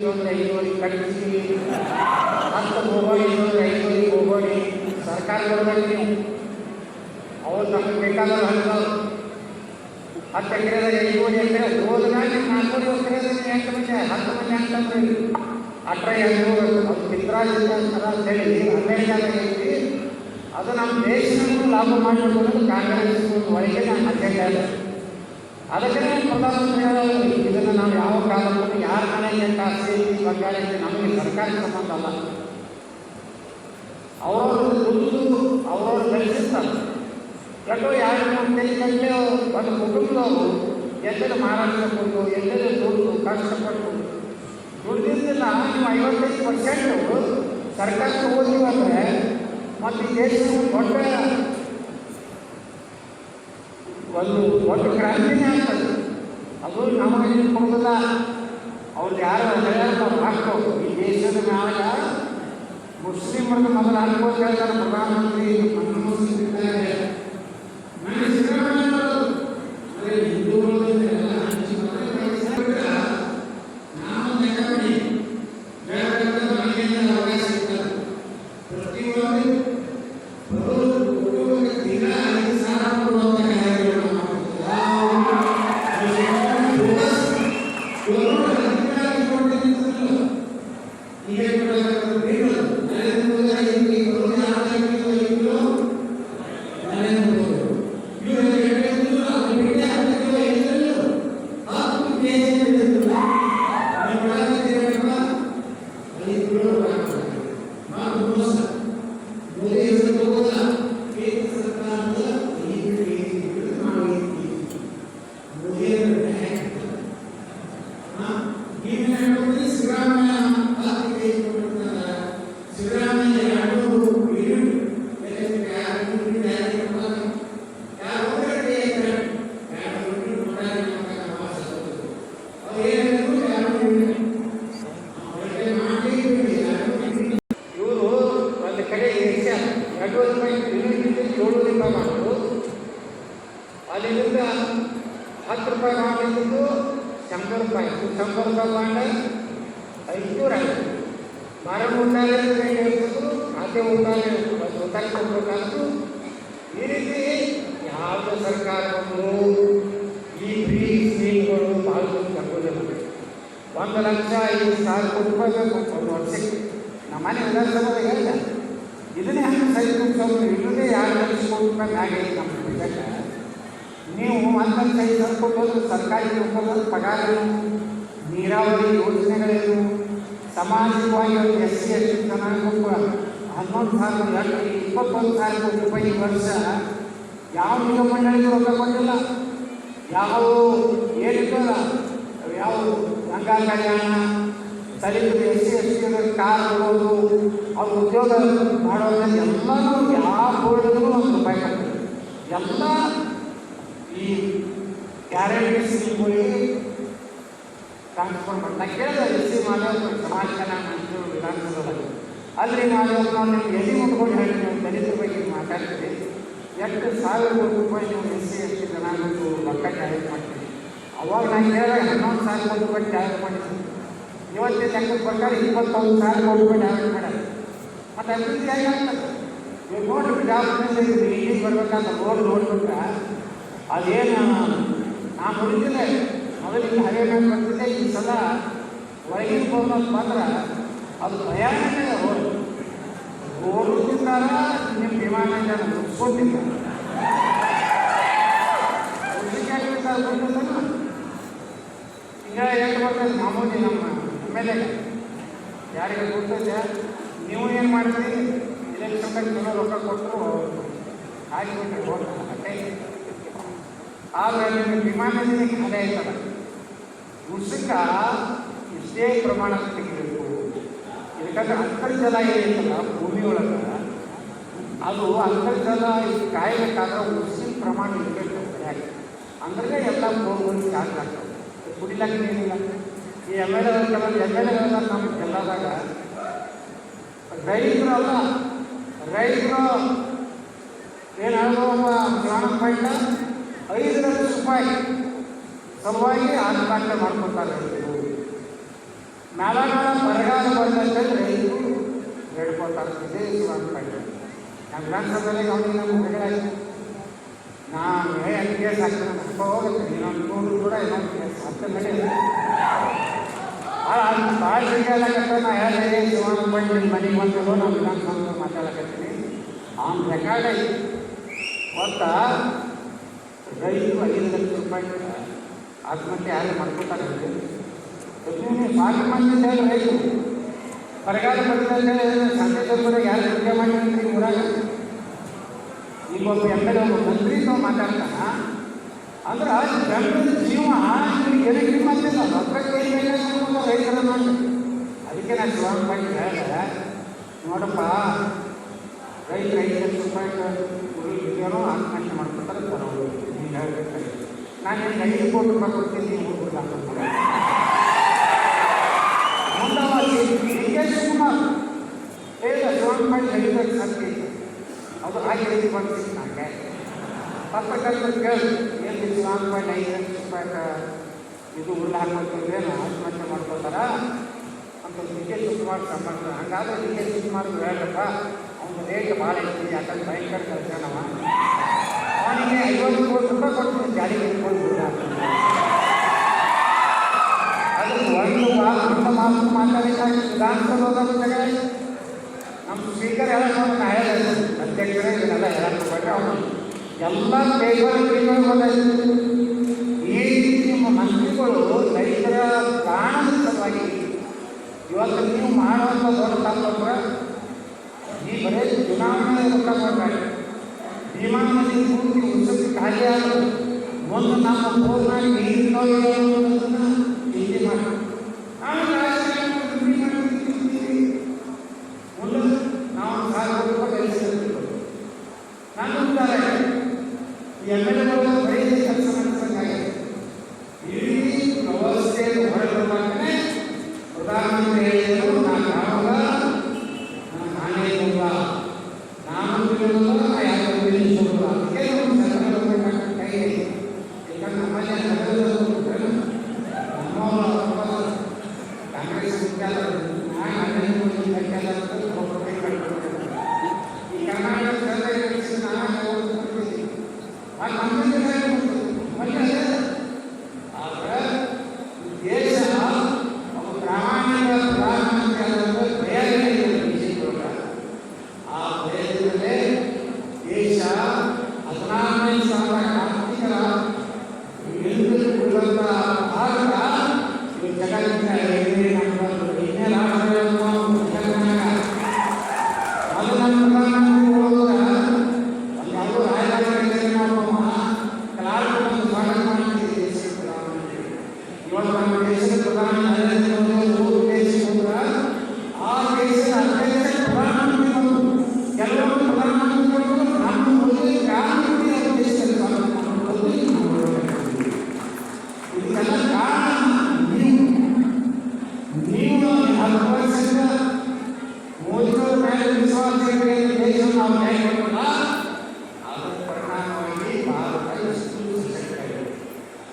ಇನ್ನೊಂದು ಐದುವರೆಗೆ ಕಟ್ಟಿಸಿ ಹತ್ತು ಹೋಗೋಡಿ ಇನ್ನೊಂದು ಐದುವರೆಗೆ ಹೋಗೋಡಿ ಸರ್ಕಾರ ನಮಗೆ ಬೇಕಾದ್ರೆ ಹತ್ತು ಹತ್ತು ಎಕರೆದಾಗ ಐದುವರೆ ಎಕರೆ ಎಂಟು ಹತ್ತು ಮಂದಿ ಅಂತಂದ್ರಿ ಅಟ್ರ ಎರಡು ಅದು ಅಂತಾರ ಅಂತ ಅದು ನಮ್ಮ ದೇಶವನ್ನು ಲಾಭ ಮಾಡಬೇಕು ಕಾಂಗ್ರೆಸ್ ಒಳಗೆ ನಾನು ಅಜೆಂಡ ಅದಕ್ಕೆ ಪ್ರಧಾನಮಂತ್ರಿ ಹೇಳೋದು ಇದನ್ನು ನಾವು ಯಾವ ಕಾಲಕ್ಕೂ ಯಾರ ಮನೆಯಲ್ಲಿ ಬಂಗಾರ ಐತಿ ನಮಗೆ ಸರ್ಕಾರಿ ಸಂಬಂಧ ಅಲ್ಲ. ಅವರವರು ದುಡ್ಡು ಅವರವರು ಬೆಳೆಸಿರ್ತಾರೆ ಯಾಕೋ ಯಾರು ತಿಂಗಳಲ್ಲಿ ಒಂದು ಕುಟುಂಬದವರು ಎಲ್ಲರೂ ಮಾರಾಟ ಕೊಡ್ತೋ ಎಲ್ಲರೂ ದುಡ್ಡು ಕಷ್ಟಪಟ್ಟು ದುಡ್ಡಿದ್ದಿಲ್ಲ ನೀವು ಐವತ್ತೈದು ಪರ್ಸೆಂಟ್ ಸರ್ಕಾರಕ್ಕೆ ಹೋಗಿವೆ ಅಂದರೆ ಮತ್ತು ದೇಶದ ದೊಡ್ಡ ಒಂದು ದೊಡ್ಡ ಕ್ರಾಂತಿನೇ ಆಗ್ತದೆ. ಅದು ನಮಗೆ ಕೊಡೋದಿಲ್ಲ ಅವ್ರು ಯಾರು ಹಾಕ್ಬೇಕು ಈ ದೇಶದ ಮ್ಯಾಲ ಮುಸ್ಲಿಮರನ್ನು ಮೊದಲು ಹಾಕ್ಬೋದು ಹೇಳ್ತಾರೆ ಪ್ರಧಾನಮಂತ್ರಿ ರೂಪಾಯಿ ಮಾಡಿದ್ದು ಶಂಬರ್ ರೂಪಾಯಿ ಶಂಬರ್ ರೂಪಾಯಿ ಬಾಂಡ ಐದುನೂರ ಐದು. ಮರ ಉಂಟಾಲೆ ಈ ರೀತಿ ಯಾವ ಸರ್ಕಾರವನ್ನು ಈ ಫ್ರೀ ಸ್ಕೀಮ್ಗಳು ಪಾಲ್ಗೊಂಡು ತಗೋದಿಲ್ಲ ಒಂದು ಲಕ್ಷ ಐದು ಸಾವಿರ ಕೊಟ್ಟು ರೂಪಾಯಿ ಬೇಕು ಒಂದು ವರ್ಷಕ್ಕೆ. ನಮ್ಮನೆ ವಿಧಾನಸಭೆ ಹೇಳಿದ ಇದನ್ನೇ ಹಂಗೆ ಸರಿ ತುಂಬಿಸೋದು ಯಾರು ಲಕ್ಷ ಕೊಟ್ಟು ರೂಪಾಯಿ ನಮ್ಮ ನೀವು ಹನ್ನೊಂದು ಕೈ ಸಾವಿರ ಸರ್ಕಾರಿ ಒಪ್ಪಂದದ ಪಗಾರನು ನೀರಾವರಿ ಯೋಜನೆಗಳೇನು ಸಾಮಾಜಿಕವಾಗಿ ಒಂದು ಎಸ್ ಸಿ ಎಸ್ ಟಿ ಜನಾಂಗಕ್ಕೂ ಹನ್ನೊಂದು ಸಾವಿರ ಎರಡು ಇಪ್ಪತ್ತೊಂದು ಸಾವಿರ ಕೋಟಿ ರೂಪಾಯಿ ವರ್ಷ ಯಾವ ನಿಗಮ ಮಂಡಳಿಗೂ ರೊಕ್ಕ ಕೊಟ್ಟಿಲ್ಲ ಯಾವ ಏನಿಲ್ಲ ಯಾವ ಗಂಗಾ ಕಲ್ಯಾಣ ದಲಿತರು S C S T car ಕೊಡೋದು ಅವ್ರ ಉದ್ಯೋಗ ಮಾಡೋದ್ರಲ್ಲಿ ಎಲ್ಲರೂ ಯಾವ ಬೋರ್ಡ್ಗೂ ಒಂದು ರೂಪಾಯಿ ಕೊಡ್ತಾರೆ ಎಲ್ಲ ಈ ಕ್ಯಾರೆಟ್ ಸ್ಕೀಮ್ಗಳಿಗೆ ಟ್ರಾನ್ಸ್ಫರ್ ಮಾಡಿ. ನಾ ಕೇಳಿದೆ, ಎಸ್ ಸಿ ಮಾಧವ ಸಮಾಜ ಕಲ್ಯಾಣ ಅಲ್ಲಿ ನಾವು ನಾನು ಎಲ್ಲಿ ಮುಟ್ಕೊಂಡು ಹೇಳ್ತೀವಿ ದಲಿತ ಬಗ್ಗೆ ಮಾತಾಡ್ತೀವಿ ಎಷ್ಟು ಸಾವಿರ ರೂಪಾಯಿ ನೀವು ಎಸ್ ಸಿ, ಎಸ್ ಟಿ ಜನಾಂಗದ್ದು ರೊಕ್ಕ ಜಾಹಿರ್ ಮಾಡ್ತೀವಿ ಅವಾಗ ನಾನು ಹೇಳಿದಾಗ ಹನ್ನೊಂದು ಸಾವಿರ ರೂಪಾಯಿ ಜಾಹಿರ್ ಮಾಡಿದ್ದೀನಿ ಇವತ್ತಿನ ಲೆಕ್ಕದ ಪ್ರಕಾರ ಇಪ್ಪತ್ತೊಂದು ಸಾವಿರ ರೂಪಾಯಿ ಜಾಹಿರ್ ಮಾಡ್ಯಾರ ಮತ್ತು ಅಭಿವೃದ್ಧಿ ಹೇಗಾಗ್ತದೆ ಇವಾಗ ನೋಡಿ ಜಾಬ್ನಲ್ಲಿ ಇಲ್ಲಿ ಬರ್ಬೇಕಂತ ರೋಡ್ ನೋಡ್ಬಿಟ್ರೆ ಅದೇನು? ನಾನು ನೋಡಿದ್ದಿಲ್ಲ ಮೊದಲಿಗೆ ಹಳೆ ಮೇಲೆ ಬರ್ತಿದ್ದೆ, ಈ ಸಲ ಹೊರಗಿನ ಅಂತ ಅಂದ್ರೆ ಅದು ಭಯಾನಕ ರೋಡ್ ತಿಂದಾರ ನಿಮ್ಮ ವಿಮಾನ ಮುಗಿಸ್ಕೊಂಡಿದ್ದಾರೆ ಈಗ ಎಷ್ಟು ಬರ್ತದೆ ಮಾಮೂಲಿ ನಮ್ಮ ಎಂ ಎಲ್ ಎ ಯಾರಿಗೆ ಗೊತ್ತೈತೆ ನೀವು ಏನು ಮಾಡ್ತೀರಿ ಇಲೆಕ್ಷನ್ದಾಗ ಚಲೋ ರೊಕ್ಕ ಕೊಟ್ಟರು ಹಾಕಿಬಿಟ್ರೆ ಹೋಗ್ತಾರೆ ಆದರೆ ನಿಮಗೆ ವಿಮಾನದಲ್ಲಿ ಖಾಲಿ ಆಯ್ತಲ್ಲ ಉಸುಕ ಇಷ್ಟೇ ಪ್ರಮಾಣ ತೆಗಿಬೇಕು ಯಾಕಂದ್ರೆ ಅಂತರ್ಜಲ ಏನೈತಲ್ಲ ಭೂಮಿ ಒಳಗೆ, ಅದು ಅಂತರ್ಜಲ ಕಾಯಬೇಕಾದ್ರೆ ಉಸಿನ ಪ್ರಮಾಣ ಇರಬೇಕು ಅಂದ್ರೆ ಎಲ್ಲ ಹೋಗಿ ಚಾರ್ಜ್ ಆಗ್ತವೆ ಕುಡಿಲಕ್ಕೆ ಏನಿಲ್ಲ ಈ M L A M L A ನಮ್ಮ ಜಿಲ್ಲಾದಾಗ ರೈತರಲ್ಲ ರೈತರು ಏನಾದ್ರು ಪ್ರಾಣ ಪಾಯಿಂಟ್ ಐದು ಲಕ್ಷ ರೂಪಾಯಿ ಸಲುವಾಗಿ ಆತ್ಮಹತ್ಯೆ ಮಾಡ್ಕೊತಾರೆ ಮ್ಯಾಲ ಬರಗಾಲ ಬಂದಂತೆ ರೈತರು ಹೇಳ್ಕೊತಾರೆ ಇದೇ ಶಿವಾನಪಾಡಿ ನಮ್ಮ ಗ್ರಂಥದಲ್ಲಿ ಅವನಿಗೆ ನಮ್ಮ ಹುಡುಗರಾಗಿ ನಾನು ಹೇಳಿ ಕೇಸ್ ಇನ್ನೊಂದು ಕೂಡ ಇನ್ನೊಂದು ನಡೆಯಲ್ಲ ಭಾಳ ನಾ ಹೇಳಿದೆ ಮಾಡಿ ನಿಮ್ಮ ಮನೆಗೆ ಬಂದು ನಾವು ಗ್ರಂಥ ಮಾತಾಡಕತ್ತೀನಿ. ಅವ್ನ ರೆಕಾರ್ಡ್ ಐತಿ ಒತ್ತ ರೈತರು ಐದು ಲಕ್ಷ ರೂಪಾಯಿ ಆತ್ಮಹತ್ಯೆ ಯಾರು ಮಾಡ್ಕೊತಾರೆ ಹೇಳಿ ರೈತರು ಬರಗಾಲ ಬಂದಲ್ಲಿ ಸಂದೇಶಪುರ ಯಾರು ಕೃತ್ಯ ಮಾಡಿ ಊರಾಗ ಈಗ ಒಬ್ಬ ಎಂ ಎಲ್ ಒಬ್ಬ ಮಂತ್ರಿ ನಾವು ಮಾತಾಡ್ತಾನ ಅಂದ್ರೆ ಜನರ ಜೀವ ಏನು ಕಿಮ್ಮತ್ತಿಲ್ಲ ರೊಕ್ಕ ಕೈ ಬೇಕಾಗಿರೋದು ರೈತರ ನೋಡಿ ಅದಕ್ಕೆ ನಾನು ಶಿವಪ್ಪಾಗಿ ಹೇಳಿದೆ ನೋಡಪ್ಪ ರೈತ ಐದು ಲಕ್ಷ ರೂಪಾಯಿ ಏನೋ ಆತ್ಮಹತ್ಯೆ ನೀನು ನಾನು ನಿಮ್ಗೆ ಐದು ಕೋಟಿ ರೂಪಾಯಿ ಕೊಡ್ತೀನಿ ನೀವು ಹುಡುಗ ಮುಂದವಾಗಿ ಡಿ ಕೆ ಶಿವಕುಮಾರ್ ಹೇಳಿದ ಅದು ಹಾಗೆ ರೀತಿ ಬರ್ತೀನಿ ನನಗೆ. ಪತ್ರಕರ್ತರು ಕೇಳಿ ಏನು ಪಾಯಿಂಟ್ ಐದು ಲಕ್ಷ ರೂಪಾಯಿ ಇದು ಉಳ್ಳ ಹಾಕೋತಿದ್ರೇನು ಆತ್ಮಹತ್ಯೆ ಮಾಡ್ಕೋತಾರ ಅಂತ ಡಿ ಕೆ ಶಿವಕುಮಾರ್ ಸಂಬಂಧ. ಹಂಗಾದ್ರೆ ಡಿ ಕೆ ಶಿವಕುಮಾರ್ ಹೇಳಪ್ಪ ಅವ್ನ ರೇಟ್ ಭಾಳ ಐತಿ, ಯಾಕಂದ್ರೆ ಭಯಂಕರ ಕೆಲಸನವ ಅವನಿಗೆ ಐವತ್ತು ಕೋಟಿ ರೂಪಾಯಿ ಕೊಟ್ಟು ಜಾರಿಗೆ ಇಟ್ಕೊಂಡು ಅದು ಒಂದು ಮಾತು ಒಂದು ಮಾತು ಮಾತಾಡಲಿಕ್ಕಾಗಿ ವಿಧಾನಸಭೆ ಜಗಳ ನಮ್ಮ ಸ್ಪೀಕರ್ ಹೇಳಕ್ ನಾ ಹೇಳಿದೆ ಅಧ್ಯಕ್ಷರೇ ಇದನ್ನೆಲ್ಲ ಹೇಳಕ್ ಹೋಗ್ಬೇಡ್ರಿ ಅವನು ಎಲ್ಲ ಪೇಪರ್ ಪೇಪರ್ ಬಂದಾಯ್ತು ಈ ರೀತಿ ನಿಮ್ಮ ಮಂತ್ರಿಗಳು ರೈತರ ಪ್ರಾಣದ ಸಲುವಾಗಿ ಇವತ್ತು ನೀವು ಮಾಡುವಂಥ ದೊಡ್ಡ ತಪ್ಪಂದ್ರೆ ಈ ಬರೇ ಚುನಾವಣೆ ರೊಕ್ಕ ಕೊಡ್ಬೇಡಿ ವಿಮಾನ ನದಿ ಪೂರ್ತಿ ಉತ್ಸವಕ್ಕೆ ಖಾಲಿ ಆದರು ಒಂದು ನಮ್ಮ ಬೋರ್ನಾಗ ನೀರಿನ ಚಿಂತೆ ಮಾಡಿ ಆಮೇಲೆ ರಾಜಕಾರಣ ದುಡ್ಡು ಮಾಡ್ತಿರ್ತೀವಿ. ಮುಂದೆ